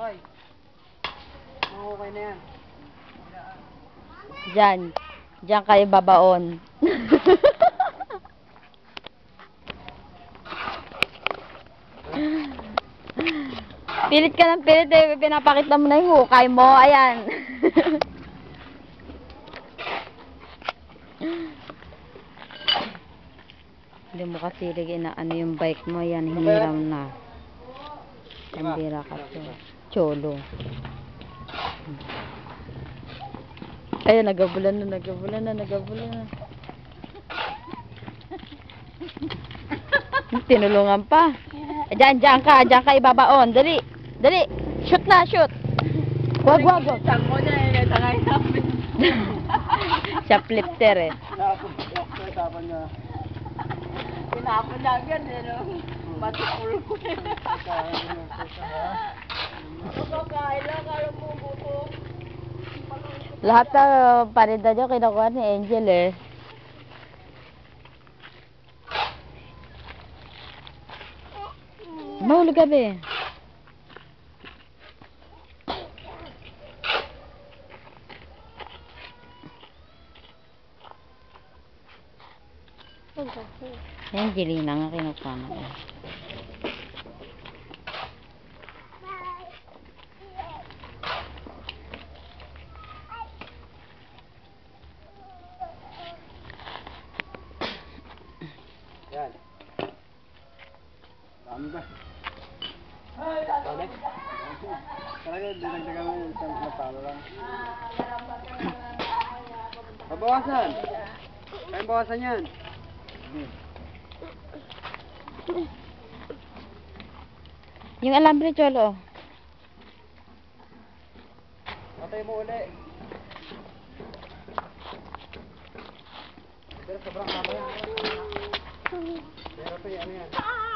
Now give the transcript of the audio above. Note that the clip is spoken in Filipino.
okay. Mga okay na yan. Diyan. Diyan kayo babaon. pilit ka ng pilit eh. Pinapakita mo na yung hukay mo. Ayan. Hindi mo kasi lagi na ano yung bike mo. Yan, hiniram na. Pambira ka to. Cholo. Ayun, nagabulan na, nagabulan na, nagabulan na. Tinulungan pa. Diyan, diyan ka, diyan ka ibabaon. Dali, dali. Shoot na, shoot. Wag, wag, wag. Isang mo na yun, tangay namin. Shoplifter eh. Tapon niya. Pinapon lang yan, ano? Matukul ko yun. Kakain lang, kala mo buto. Lahat na paninda niyo kinukuha ni Angel eh. Mahulog ka be. Angelina nga kinukuha na eh. Yan. Dami ba? Dami? Talaga, dinagdagan mo yung isang matalo lang. Babawasan! Kaya bawasan yan. Yung alambre cholo. Patay mo uli. Pero sobrang haba yan. Pero ito yan, ano yan.